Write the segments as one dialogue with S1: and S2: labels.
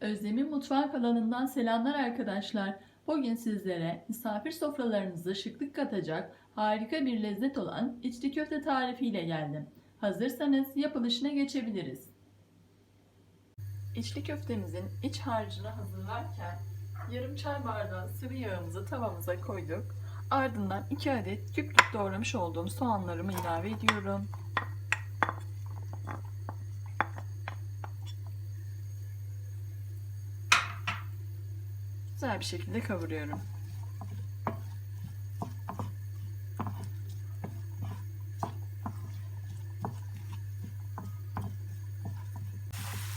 S1: Özlem'in mutfak alanından selamlar arkadaşlar. Bugün sizlere misafir sofralarınızı şıklık katacak harika bir lezzet olan içli köfte tarifiyle geldim. Hazırsanız yapılışına geçebiliriz. İçli köftemizin iç harcını hazırlarken yarım çay bardağı sıvı yağımızı tavamıza koyduk. Ardından 2 adet küp küp doğramış olduğum soğanlarımı ilave ediyorum. Güzel bir şekilde kavuruyorum.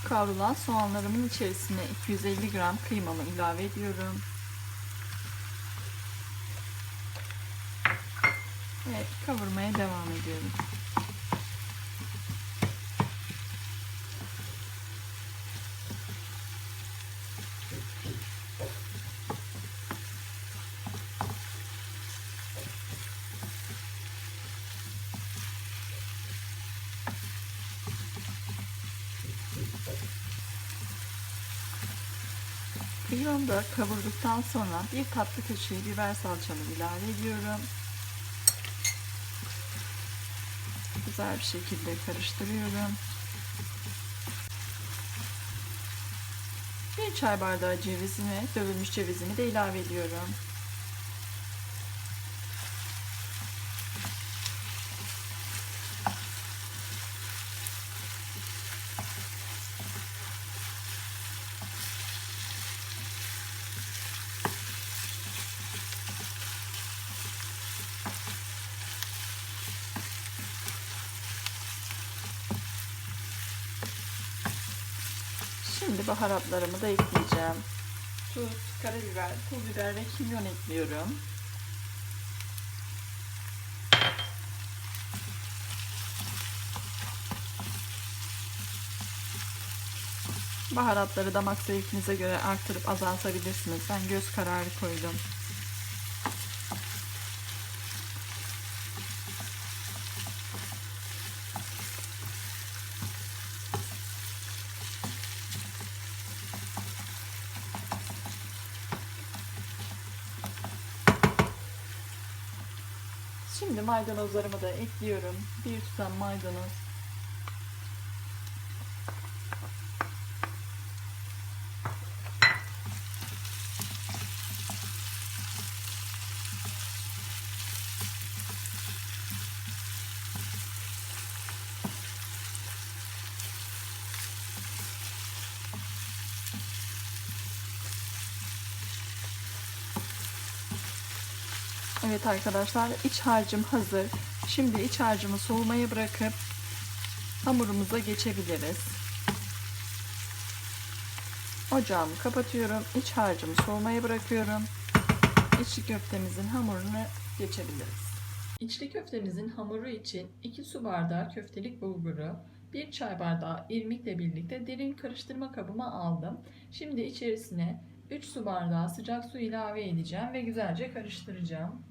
S1: Kavrulan soğanlarımın içerisine 250 gram kıymamı ilave ediyorum. Ve kavurmaya devam ediyorum. Kıymamı da kavurduktan sonra bir tatlı kaşığı biber salçamı ilave ediyorum. Güzel bir şekilde karıştırıyorum. Bir çay bardağı cevizimi, dövülmüş cevizimi de ilave ediyorum. Şimdi baharatlarımı da ekleyeceğim. Tuz, karabiber, pul biber ve kimyon ekliyorum. Baharatları damak zevkinize göre artırıp azaltabilirsiniz. Ben göz kararı koydum. Şimdi maydanozlarımı da ekliyorum. Bir tutam maydanoz. Evet arkadaşlar iç harcım hazır. Şimdi iç harcımı soğumaya bırakıp hamurumuza geçebiliriz. Ocağımı kapatıyorum. İç harcımı soğumaya bırakıyorum. İçli köftemizin hamurunu geçebiliriz. İçli köftemizin hamuru için 2 su bardağı köftelik bulguru, 1 çay bardağı irmikle birlikte derin karıştırma kabıma aldım. Şimdi içerisine 3 su bardağı sıcak su ilave edeceğim ve güzelce karıştıracağım.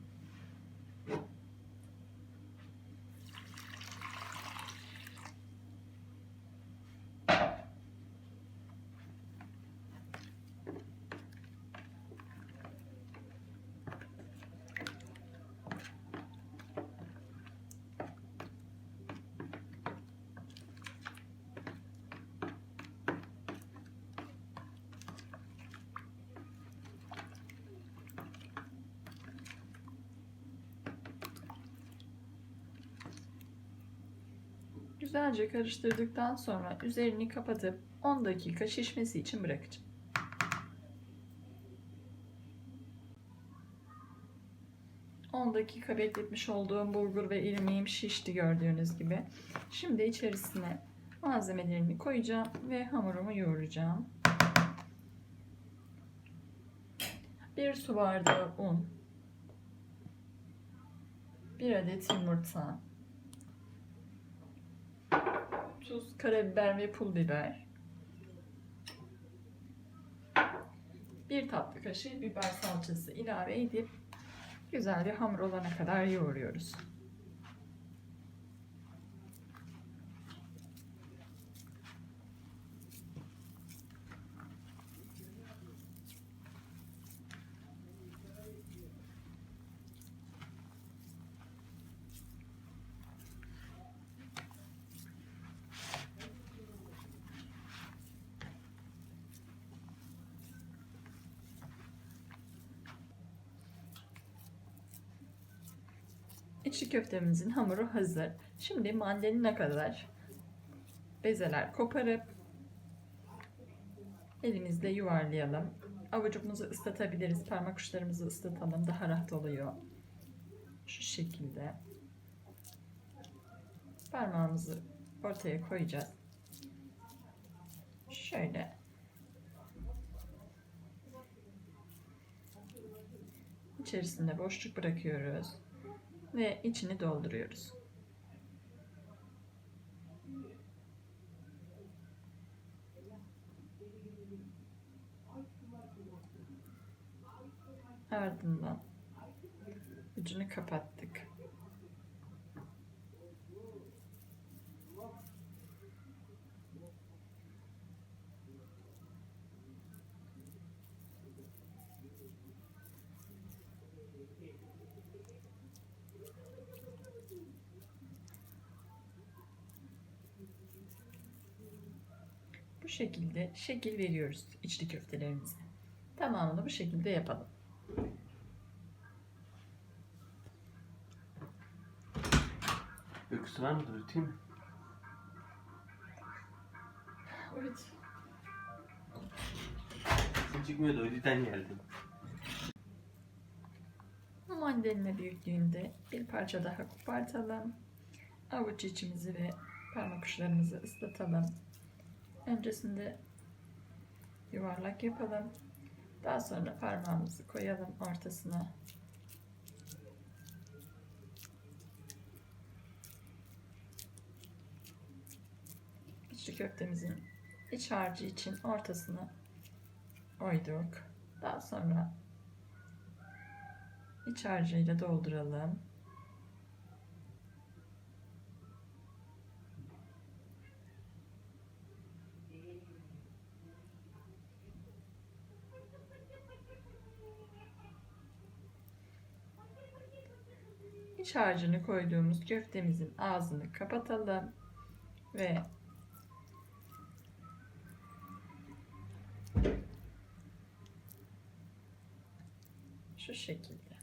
S1: Güzelce karıştırdıktan sonra üzerini kapatıp 10 dakika şişmesi için bırakacağım. ...10 dakika bekletmiş olduğum bulgur ve irmiğim şişti gördüğünüz gibi. Şimdi içerisine malzemelerimi koyacağım ve hamurumu yoğuracağım. 1 su bardağı un, 1 adet yumurta, tuz, karabiber ve pul biber. Bir tatlı kaşığı biber salçası ilave edip güzel bir hamur olana kadar yoğuruyoruz. İçli köftemizin hamuru hazır. Şimdi mandalina kadar bezeler koparıp elimizde yuvarlayalım. Avucumuzu ıslatabiliriz. Parmak uçlarımızı ıslatalım. Daha rahat oluyor. Şu şekilde. Parmağımızı ortaya koyacağız. Şöyle. İçerisinde boşluk bırakıyoruz ve içini dolduruyoruz. Ardından ucunu kapattık. Bu şekilde şekil veriyoruz içli köftelerimize. Tamamını bu şekilde yapalım.
S2: Öyküsü var mıdır? Öteyim mi?
S1: Evet.
S2: Sesin çıkmıyordu. O yüzden geldim.
S1: Mandalina büyüklüğünde bir parça daha kopartalım. Avuç içimizi ve parmak uçlarımızı ıslatalım. Öncesinde yuvarlak yapalım. Daha sonra parmağımızı koyalım ortasına. İçli köftemizin iç harcı için ortasına oyduk. Daha sonra iç harcıyla dolduralım. İç harcını koyduğumuz köftemizin ağzını kapatalım ve şu şekilde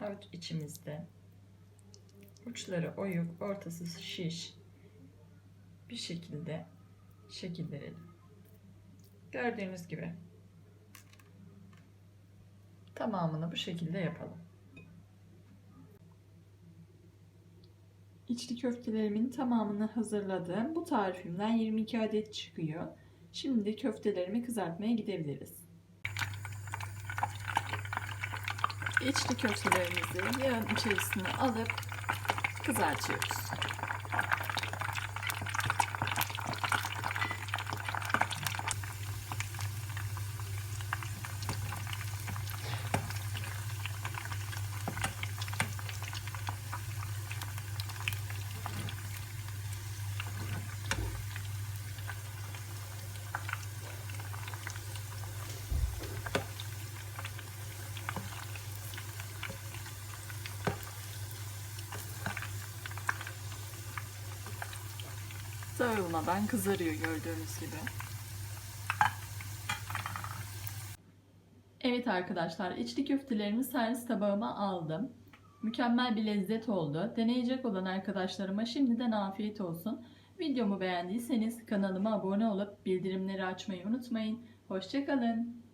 S1: avuç içimizde uçları oyuk ortası şiş bir şekilde şekil. Gördüğünüz gibi tamamını bu şekilde yapalım. İçli köftelerimin tamamını hazırladım. Bu tarifimden 22 adet çıkıyor. Şimdi köftelerimi kızartmaya gidebiliriz. İçli köftelerimizi yağın içerisine alıp kızartıyoruz. Dağılmadan kızarıyor gördüğünüz gibi. Evet arkadaşlar içli köftelerimi servis tabağıma aldım. Mükemmel bir lezzet oldu. Deneyecek olan arkadaşlarıma şimdiden afiyet olsun. Videomu beğendiyseniz kanalıma abone olup bildirimleri açmayı unutmayın. Hoşçakalın.